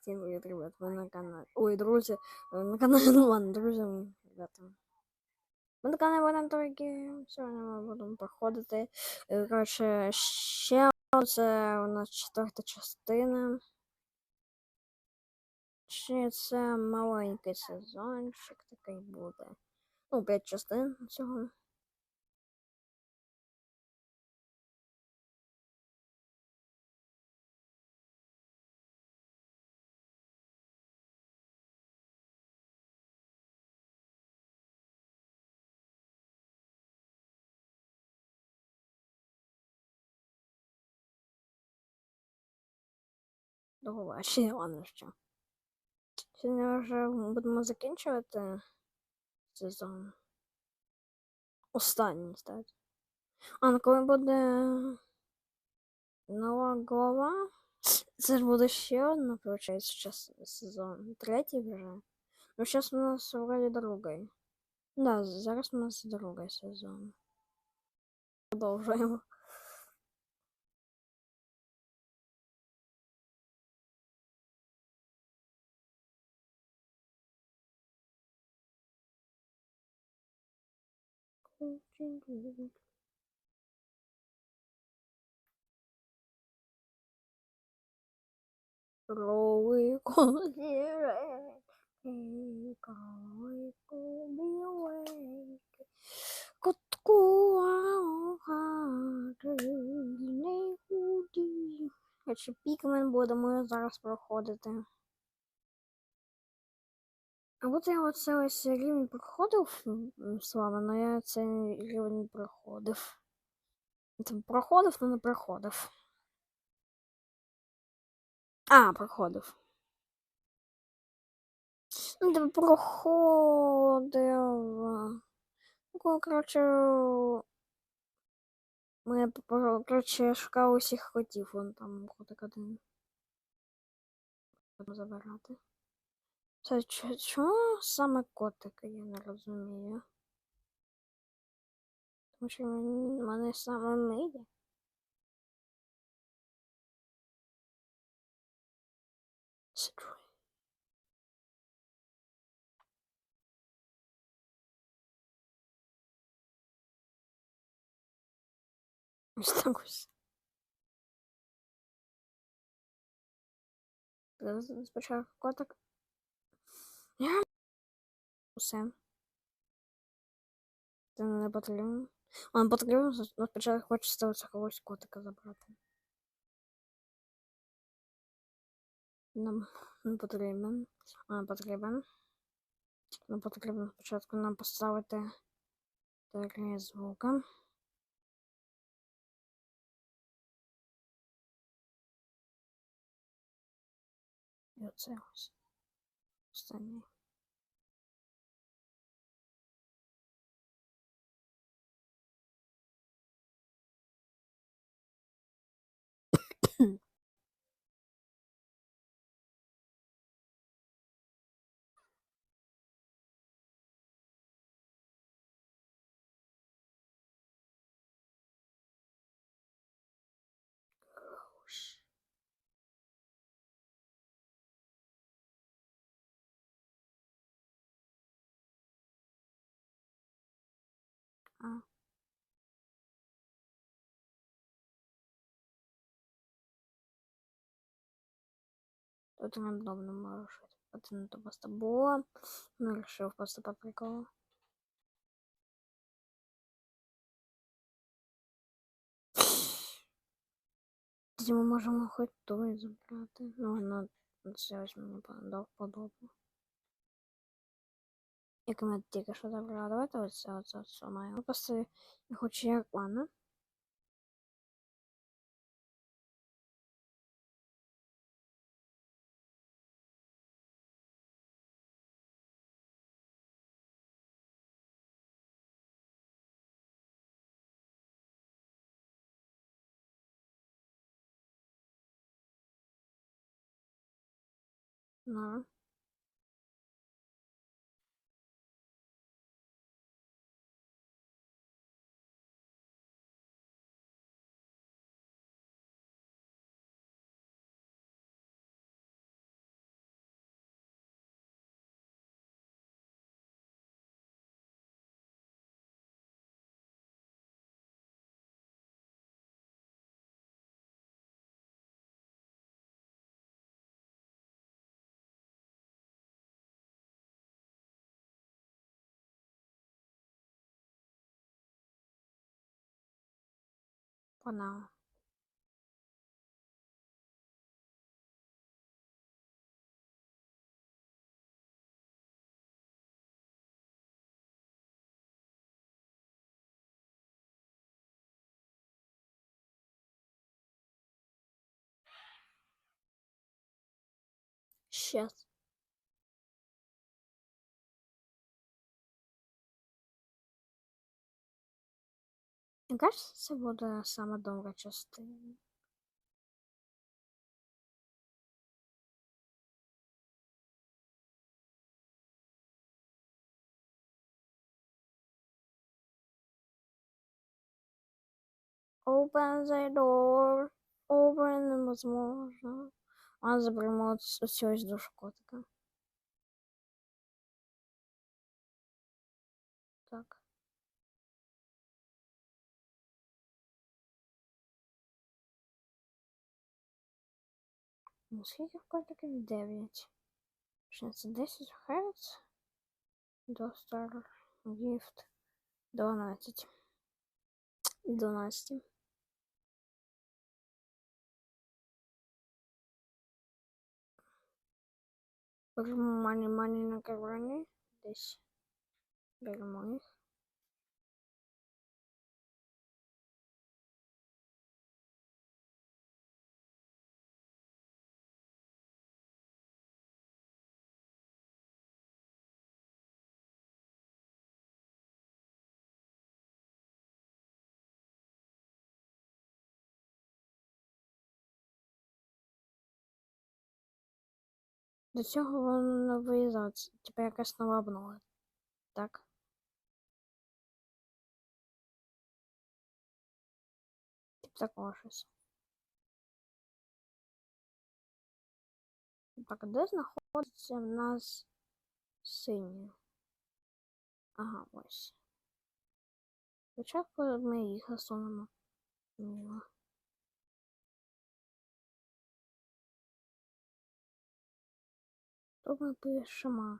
Всім привіт, ребят, ви на каналі. Ой, друзі, ви на каналі, ну ладно, друзі, ребята. Ми на каналі Ванам Торги. Сьогодні ми будемо проходити. Е, Коротше, ще це у нас четверта частина. Ще маленький сезончик такий буде. Ну, п'ять частин цього. Побачення, ладно що. Сьогодні вже будемо закінчувати сезон. Останній, кстати. А ну коли буде нова глава, це ж буде ще одна, виходить, час сезон. Третій вже. Ну, зараз у нас вроді другий. Да, зараз у нас другий сезон. Продовжуємо. Rồi con coi cô biếu Cốt куа не худі. Якщо пікмен будемо зараз проходити. А от я оце ось рівень проходив, слава, але я цей рівень проходив. Це проходив, але не проходив. А, проходив. Ну, ти проходив. Ну, коротше, ми, коротше, шукали усіх котів, вон там котик один. Будемо забирати. Це чому саме котики, я не розумію. Тому що він- вони саме ось. Спочатку котик. Усе. Це не потрібно. А, але спочатку хочеться когось котика забрати. Нам потрібен. А, потрібен. Ну, потрібно спочатку нам поставити три звука. І оце ось. Останній. Хорош. А. Тут рандомно можу щось. Пацан то просто було. Ну, решив просто по приколу. Тоді ми можемо хоч той забрати. Ну, воно це ось подобно. Як ми тільки що забрали, давайте оце оце оце маємо. Просто я хочу як ладно. На. Погнали. Щас. Кажется, це буде сама довга частина. Open the door. Open невозможно. А заберемо ось ось душу котика. Так. Ну, скільки в котиків? 9. Ще це 10 Херц. Достар. Гіфт. 12. І 12. Беремо мані мані на керування. Десь. Беремо їх. До цього воно виїзд, типа якась нова обнова. Так. Тип такого щось. Так, де знаходиться в нас синє? Ага, ось. Спочатку ми їх засунемо. Міло. Ми пишемо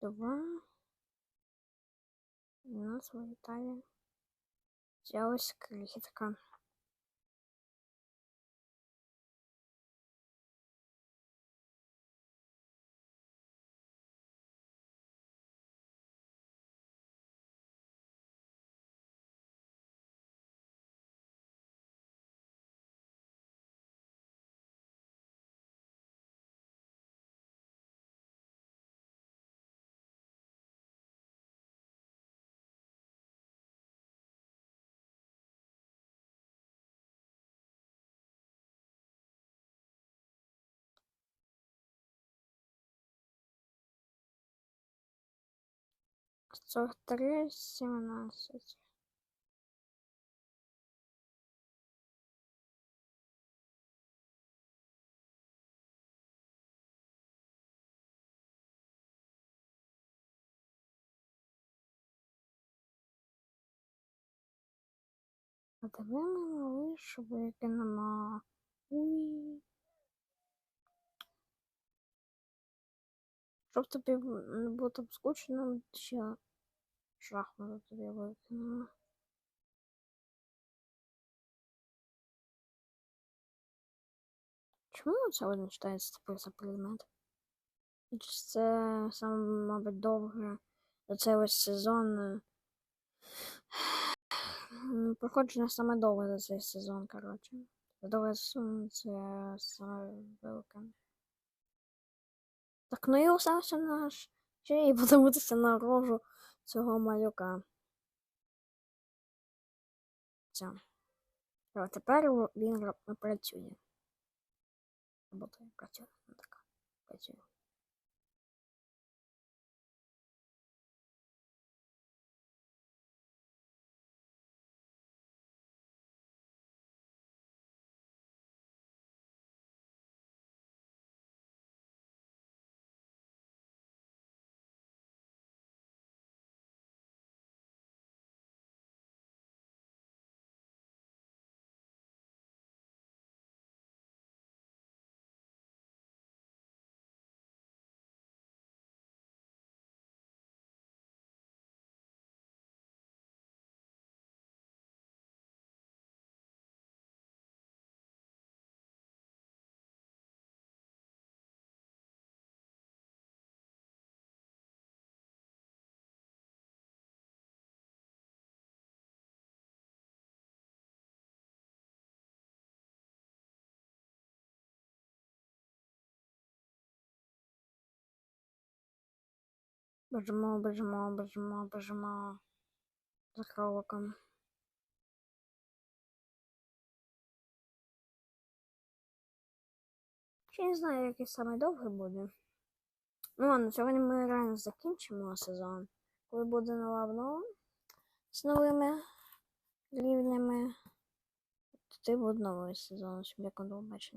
два. І у нас вилітає ця ось крихітка. Сорок три, сімнадцять. А давай ми лиш викинемо. Уй. Щоб тобі не було там скучно, ще шахмати тобі викинемо. Чому не читається за предмет? Це саме, мабуть, довге. Оце ось сезон. е, м, Проходження саме довге за цей сезон, коротше. Довге сезон це саме велике. Так, ну і остався наш. Ще і подивитися на рожу цього малюка. Все. О, тепер він ра- працює. Робота працює. Працює. Бежимо, бежимо, бежимо, бежимо. За кроликом. Ще не знаю, який саме довгий буде. Ну ладно, сьогодні ми реально закінчимо сезон. Коли буде нова обнова з новими рівнями. Тоді буде новий сезон, щоб як до побачення.